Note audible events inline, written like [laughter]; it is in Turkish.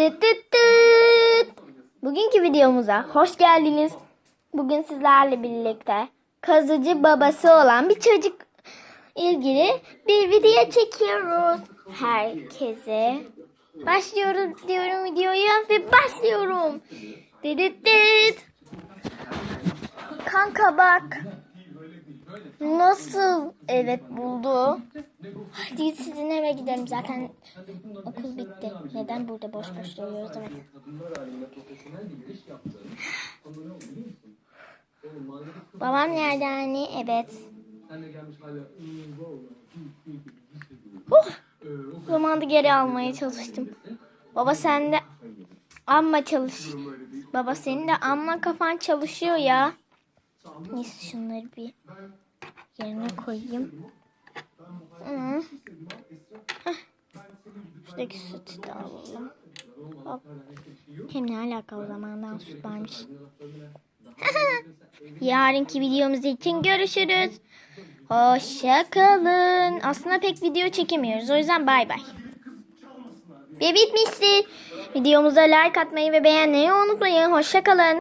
Tıt tıt tıt. Bugünkü videomuza hoş geldiniz. Bugün sizlerle birlikte kazıcı babası olan bir çocuk ilgili bir video çekiyoruz. Herkese başlıyoruz diyorum videoya ve başlıyorum. Tıt tıt tıt. Kanka bak. Nasıl evet buldu. Hadi sizin eve gidelim zaten okul bitti. Neden burada boş boş duruyoruz evet. Babam nerede anne? Evet. Huh. Zamanı geri almaya çalıştım. Baba sen de amma çalış. Baba senin de amma kafan çalışıyor ya. Neyse şunları bir yerine koyayım. Hı. Şuradaki sütü de alalım. Hop. Hem ne alaka o zamandan süt varmış. [laughs] Yarınki videomuz için görüşürüz. Hoşça kalın. Aslında pek video çekemiyoruz. O yüzden bay bay. Ve bitmiştir. Videomuza like atmayı ve beğenmeyi unutmayın. Hoşça kalın.